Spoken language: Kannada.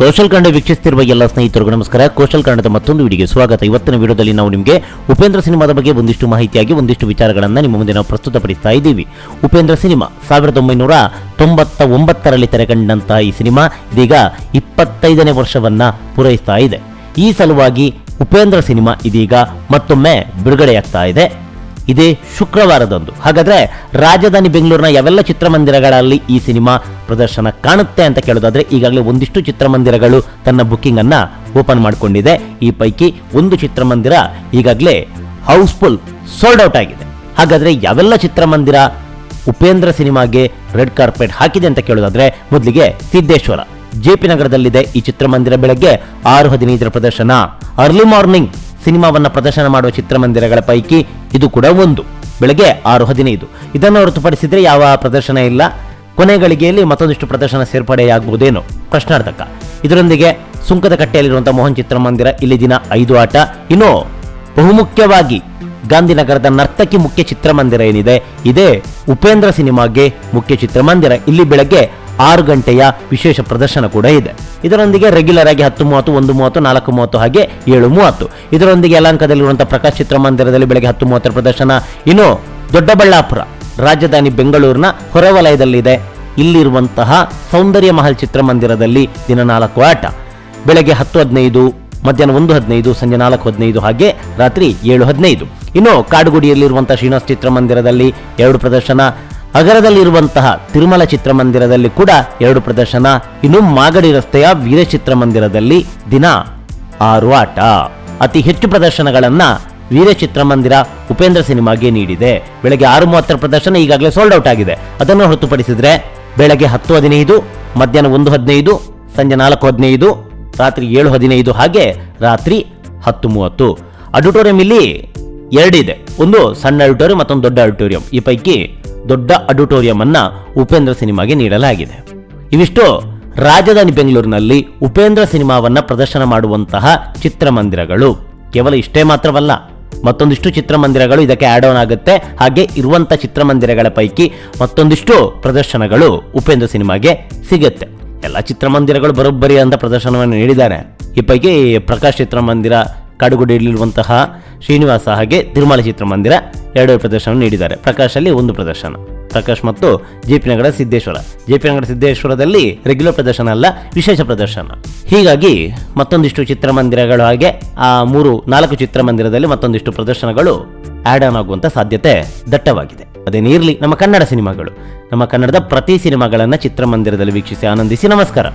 ಕೌಶಲ್ ಕಂಡ ವೀಕ್ಷಿಸುತ್ತಿರುವ ಎಲ್ಲ ಸ್ನೇಹಿತರಿಗೂ ನಮಸ್ಕಾರ. ಕೌಶಲ್ ಕನ್ನಡದ ಮತ್ತೊಂದು ವಿಡಿಯೋಗೆ ಸ್ವಾಗತ. ಇವತ್ತಿನ ವಿಡಿಯೋದಲ್ಲಿ ನಾವು ನಿಮಗೆ ಉಪೇಂದ್ರ ಸಿನಿಮಾದ ಬಗ್ಗೆ ಒಂದಿಷ್ಟು ಮಾಹಿತಿಯಾಗಿ, ಒಂದಿಷ್ಟು ವಿಚಾರಗಳನ್ನು ನಿಮ್ಮ ಮುಂದೆ ನಾವು ಪ್ರಸ್ತುತಪಡಿಸ್ತಾ ಇದ್ದೀವಿ. ಉಪೇಂದ್ರ ಸಿನಿಮಾ ಸಾವಿರದ ಒಂಬೈನೂರ ತೊಂಬತ್ತ ಒಂಬತ್ತರಲ್ಲಿ ತೆರೆಕಂಡಂತಹ ಈ ಸಿನಿಮಾ ಇದೀಗ ಇಪ್ಪತ್ತೈದನೇ ವರ್ಷವನ್ನು ಪೂರೈಸ್ತಾ ಇದೆ. ಈ ಸಲುವಾಗಿ ಉಪೇಂದ್ರ ಸಿನಿಮಾ ಇದೀಗ ಮತ್ತೊಮ್ಮೆ ಬಿಡುಗಡೆಯಾಗ್ತಾ ಇದೆ. ಇದೇ ಶುಕ್ರವಾರದಂದು. ಹಾಗಾದ್ರೆ ರಾಜಧಾನಿ ಬೆಂಗಳೂರಿನ ಯಾವೆಲ್ಲ ಚಿತ್ರಮಂದಿರಗಳಲ್ಲಿ ಈ ಸಿನಿಮಾ ಪ್ರದರ್ಶನ ಕಾಣುತ್ತೆ ಅಂತ ಕೇಳೋದಾದ್ರೆ ಈಗಾಗಲೇ ಒಂದಿಷ್ಟು ಚಿತ್ರಮಂದಿರಗಳು ತನ್ನ ಬುಕ್ಕಿಂಗ್ ಅನ್ನ ಓಪನ್ ಮಾಡಿಕೊಂಡಿದೆ. ಈ ಪೈಕಿ ಒಂದು ಚಿತ್ರಮಂದಿರ ಈಗಾಗಲೇ ಹೌಸ್ಫುಲ್ ಸೋಲ್ಡ್ ಔಟ್ ಆಗಿದೆ. ಹಾಗಾದ್ರೆ ಯಾವೆಲ್ಲ ಚಿತ್ರಮಂದಿರ ಉಪೇಂದ್ರ ಸಿನಿಮಾಗೆ ರೆಡ್ ಕಾರ್ಪೆಟ್ ಹಾಕಿದೆ ಅಂತ ಕೇಳೋದಾದ್ರೆ ಮೊದಲಿಗೆ ಸಿದ್ದೇಶ್ವರ. ಜೆಪಿ ನಗರದಲ್ಲಿದೆ ಈ ಚಿತ್ರಮಂದಿರ ಬೆಳಗ್ಗೆ ಆರು ಹದಿನೈದರ ಪ್ರದರ್ಶನ. ಅರ್ಲಿ ಮಾರ್ನಿಂಗ್ ಸಿನಿಮಾವನ್ನ ಪ್ರದರ್ಶನ ಮಾಡುವ ಚಿತ್ರಮಂದಿರಗಳ ಪೈಕಿ ಇದು ಕೂಡ ಒಂದು. ಬೆಳಗ್ಗೆ ಆರು ಹದಿನೈದು. ಇದನ್ನು ಹೊರತುಪಡಿಸಿದರೆ ಯಾವ ಪ್ರದರ್ಶನ ಇಲ್ಲ. ಕೊನೆ ಗಳಿಗೆಯಲ್ಲಿ ಮತ್ತೊಂದಿಷ್ಟು ಪ್ರದರ್ಶನ ಸೇರ್ಪಡೆಯಾಗುವುದೇನು. ಪ್ರಶ್ನಾರ್ಥಕ. ಇದರೊಂದಿಗೆ ಸುಂಕದ ಕಟ್ಟೆಯಲ್ಲಿರುವಂಥ ಮೋಹನ್ ಚಿತ್ರಮಂದಿರ ಇಲ್ಲಿ ದಿನ ಐದು ಆಟ. ಇನ್ನು ಬಹುಮುಖ್ಯವಾಗಿ ಗಾಂಧಿನಗರದ ನರ್ತಕಿ ಮುಖ್ಯ ಚಿತ್ರಮಂದಿರ ಏನಿದೆ. ಇದೇ ಉಪೇಂದ್ರ ಸಿನಿಮಾಗೆ ಮುಖ್ಯ ಚಿತ್ರಮಂದಿರ. ಇಲ್ಲಿ ಬೆಳಗ್ಗೆ ಆರು ಗಂಟೆಯ ವಿಶೇಷ ಪ್ರದರ್ಶನ ಕೂಡ ಇದೆ. ಇದರೊಂದಿಗೆ ರೆಗ್ಯುಲರ್ ಆಗಿ ಹತ್ತು ಮೂವತ್ತು, ಒಂದು ಮೂವತ್ತು, ನಾಲ್ಕು ಮೂವತ್ತು, ಹಾಗೆ ಏಳು ಮೂವತ್ತು. ಇದರೊಂದಿಗೆ ಯಲಾಂಕದಲ್ಲಿರುವಂತಹ ಪ್ರಕಾಶ್ ಚಿತ್ರಮಂದಿರದಲ್ಲಿ ಬೆಳಗ್ಗೆ ಹತ್ತು ಮೂವತ್ತರ ಪ್ರದರ್ಶನ. ಇನ್ನು ದೊಡ್ಡಬಳ್ಳಾಪುರ, ರಾಜಧಾನಿ ಬೆಂಗಳೂರಿನ ಹೊರವಲಯದಲ್ಲಿದೆ. ಇಲ್ಲಿರುವಂತಹ ಸೌಂದರ್ಯ ಮಹಲ್ ಚಿತ್ರಮಂದಿರದಲ್ಲಿ ದಿನ ನಾಲ್ಕು ಆಟ. ಬೆಳಗ್ಗೆ ಹತ್ತು ಹದಿನೈದು, ಮಧ್ಯಾಹ್ನ ಒಂದು ಹದಿನೈದು, ಸಂಜೆ ನಾಲ್ಕು ಹದಿನೈದು, ಹಾಗೆ ರಾತ್ರಿ ಏಳು ಹದಿನೈದು. ಇನ್ನು ಕಾಡುಗುಡಿಯಲ್ಲಿರುವಂತಹ ಶ್ರೀನಿವಾಸ ಚಿತ್ರಮಂದಿರದಲ್ಲಿ ಎರಡು ಪ್ರದರ್ಶನ. ಅಗರದಲ್ಲಿರುವಂತಹ ತಿರುಮಲ ಚಿತ್ರಮಂದಿರದಲ್ಲಿ ಕೂಡ ಎರಡು ಪ್ರದರ್ಶನ, ಇನ್ನು ಮಾಗಡಿ ರಸ್ತೆಯ ವೀರ ಚಿತ್ರಮಂದಿರದಲ್ಲಿ ದಿನ ಆರು ಆಟ ಅತಿ ಹೆಚ್ಚು ಪ್ರದರ್ಶನಗಳನ್ನ ವೀರ ಚಿತ್ರಮಂದಿರ ಉಪೇಂದ್ರ ಸಿನಿಮಾಗೆ ನೀಡಿದೆ. ಬೆಳಗ್ಗೆ ಆರು ಮೂವತ್ತರ ಪ್ರದರ್ಶನ ಈಗಾಗಲೇ ಸೋಲ್ಡ್ ಔಟ್ ಆಗಿದೆ. ಅದನ್ನು ಹೊರತುಪಡಿಸಿದ್ರೆ ಬೆಳಗ್ಗೆ ಹತ್ತು ಹದಿನೈದು, ಮಧ್ಯಾಹ್ನ ಒಂದು ಹದಿನೈದು, ಸಂಜೆ ನಾಲ್ಕು ಹದಿನೈದು, ರಾತ್ರಿ ಏಳು ಹದಿನೈದು ಹಾಗೆ ರಾತ್ರಿ ಹತ್ತು ಮೂವತ್ತು. ಆಡಿಟೋರಿಯಂ ಇಲ್ಲಿ ಎರಡಿದೆ. ಒಂದು ಸಣ್ಣ ಅಡಿಟೋರಿಯಂ ಮತ್ತೊಂದು ದೊಡ್ಡ ಅಡಿಟೋರಿಯಂ ಈ ಪೈಕಿ ದೊಡ್ಡ ಅಡಿಟೋರಿಯಂ ಅನ್ನ ಉಪೇಂದ್ರ ಸಿನಿಮಾಗೆ ನೀಡಲಾಗಿದೆ. ಇವಿಷ್ಟು ರಾಜಧಾನಿ ಬೆಂಗಳೂರಿನಲ್ಲಿ ಉಪೇಂದ್ರ ಸಿನಿಮಾವನ್ನ ಪ್ರದರ್ಶನ ಮಾಡುವಂತಹ ಚಿತ್ರಮಂದಿರಗಳು. ಕೇವಲ ಇಷ್ಟೇ ಮಾತ್ರವಲ್ಲ, ಮತ್ತೊಂದಿಷ್ಟು ಚಿತ್ರಮಂದಿರಗಳು ಇದಕ್ಕೆ ಆಡ್ ಆನ್ ಆಗುತ್ತೆ. ಹಾಗೆ ಇರುವಂತ ಚಿತ್ರಮಂದಿರಗಳ ಪೈಕಿ ಮತ್ತೊಂದಿಷ್ಟು ಪ್ರದರ್ಶನಗಳು ಉಪೇಂದ್ರ ಸಿನಿಮಾಗೆ ಸಿಗುತ್ತೆ. ಎಲ್ಲ ಚಿತ್ರಮಂದಿರಗಳು ಬರೋಬ್ಬರಿ ಅಂತ ಪ್ರದರ್ಶನವನ್ನು ನೀಡಿದ್ದಾರೆ. ಈ ಪೈಕಿ ಪ್ರಕಾಶ್ ಚಿತ್ರಮಂದಿರ ಕಾಡುಗುಡಿಯಲ್ಲಿರುವಂತಹ ಶ್ರೀನಿವಾಸ ಹಾಗೆ ತಿರುಮಲ ಚಿತ್ರಮಂದಿರ ಎರಡೂ ಪ್ರದರ್ಶನ ನೀಡಿದ್ದಾರೆ. ಪ್ರಕಾಶಲ್ಲಿ ಒಂದು ಪ್ರದರ್ಶನ. ಪ್ರಕಾಶ್ ಮತ್ತು J P Nagar Siddeshwara. J P Nagar ಸಿದ್ದೇಶ್ವರದಲ್ಲಿ regular ಪ್ರದರ್ಶನ ಅಲ್ಲ, ವಿಶೇಷ ಪ್ರದರ್ಶನ. ಹೀಗಾಗಿ ಮತ್ತೊಂದಿಷ್ಟು ಚಿತ್ರಮಂದಿರಗಳು ಹಾಗೆ, ಆ ಮೂರು, ನಾಲ್ಕು ಚಿತ್ರಮಂದಿರದಲ್ಲಿ ಮತ್ತೊಂದಿಷ್ಟು ಪ್ರದರ್ಶನಗಳು ಆಡ್ ಆನ್ ಆಗುವಂತ ಸಾಧ್ಯತೆ ದಟ್ಟವಾಗಿದೆ. ಅದೇನೇ ಇರಲಿ, ನಮ್ಮ ಕನ್ನಡ ಸಿನಿಮಾಗಳು. ನಮ್ಮ ಕನ್ನಡದ ಪ್ರತಿ ಸಿನಿಮಾಗಳನ್ನ ಚಿತ್ರಮಂದಿರದಲ್ಲಿ ವೀಕ್ಷಿಸಿ ಆನಂದಿಸಿ ನಮಸ್ಕಾರ.